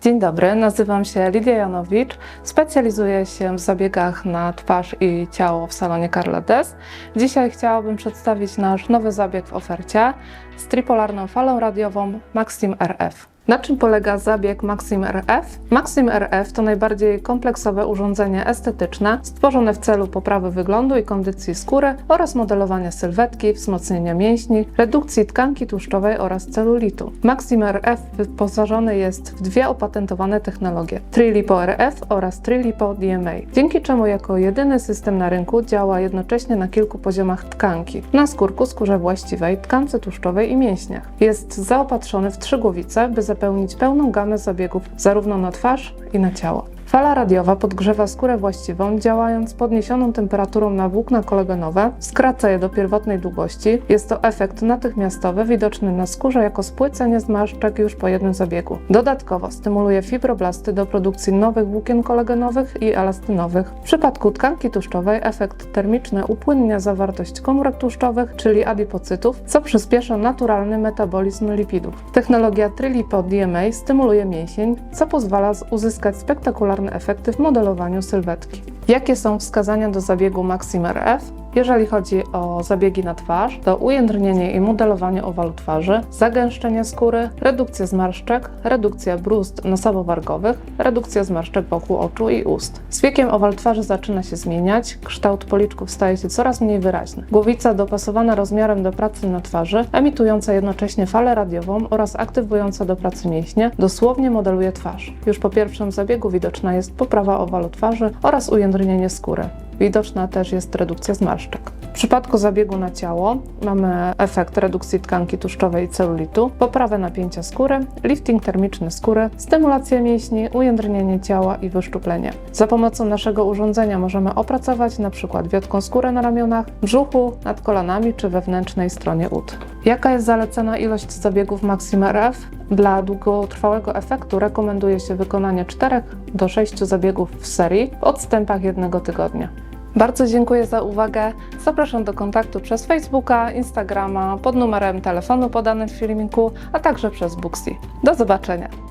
Dzień dobry, nazywam się Lidia Janowicz. Specjalizuję się w zabiegach na twarz i ciało w salonie Carla Des. Dzisiaj chciałabym przedstawić nasz nowy zabieg w ofercie z tripolarną falą radiową Maxim RF. Na czym polega zabieg Maxim RF? Maxim RF to najbardziej kompleksowe urządzenie estetyczne stworzone w celu poprawy wyglądu i kondycji skóry oraz modelowania sylwetki, wzmocnienia mięśni, redukcji tkanki tłuszczowej oraz celulitu. Maxim RF wyposażony jest w dwie opatentowane technologie Trilipo RF oraz Trilipo DMA, dzięki czemu jako jedyny system na rynku działa jednocześnie na kilku poziomach tkanki na skórku, skórze właściwej, tkance tłuszczowej i mięśniach. Jest zaopatrzony w trzy głowice, by zapełnić pełną gamę zabiegów zarówno na twarz i na ciało. Fala radiowa podgrzewa skórę właściwą, działając podniesioną temperaturą na włókna kolagenowe, skraca je do pierwotnej długości. Jest to efekt natychmiastowy, widoczny na skórze jako spłycenie zmarszczek już po jednym zabiegu. Dodatkowo stymuluje fibroblasty do produkcji nowych włókien kolagenowych i elastynowych. W przypadku tkanki tłuszczowej efekt termiczny upłynnia zawartość komórek tłuszczowych, czyli adipocytów, co przyspiesza naturalny metabolizm lipidów. Technologia Trilipo DMA stymuluje mięsień, co pozwala uzyskać spektakularne efekty w modelowaniu sylwetki. Jakie są wskazania do zabiegu Maxim RF? Jeżeli chodzi o zabiegi na twarz, to ujędrnienie i modelowanie owalu twarzy, zagęszczenie skóry, redukcja zmarszczek, redukcja bruzd nosowo-wargowych, redukcja zmarszczek wokół oczu i ust. Z wiekiem owal twarzy zaczyna się zmieniać, kształt policzków staje się coraz mniej wyraźny. Głowica dopasowana rozmiarem do pracy na twarzy, emitująca jednocześnie falę radiową oraz aktywująca do pracy mięśnie, dosłownie modeluje twarz. Już po pierwszym zabiegu widoczna jest poprawa owalu twarzy oraz ujędrnienie skóry. Widoczna też jest redukcja zmarszczek. W przypadku zabiegu na ciało mamy efekt redukcji tkanki tłuszczowej i celulitu, poprawę napięcia skóry, lifting termiczny skóry, stymulację mięśni, ujędrnienie ciała i wyszczuplenie. Za pomocą naszego urządzenia możemy opracować np. wiotką skórę na ramionach, brzuchu, nad kolanami czy wewnętrznej stronie ud. Jaka jest zalecana ilość zabiegów Maxim RF? Dla długotrwałego efektu rekomenduje się wykonanie 4 do 6 zabiegów w serii w odstępach jednego tygodnia. Bardzo dziękuję za uwagę. Zapraszam do kontaktu przez Facebooka, Instagrama, pod numerem telefonu podanym w filmiku, a także przez Booksy. Do zobaczenia.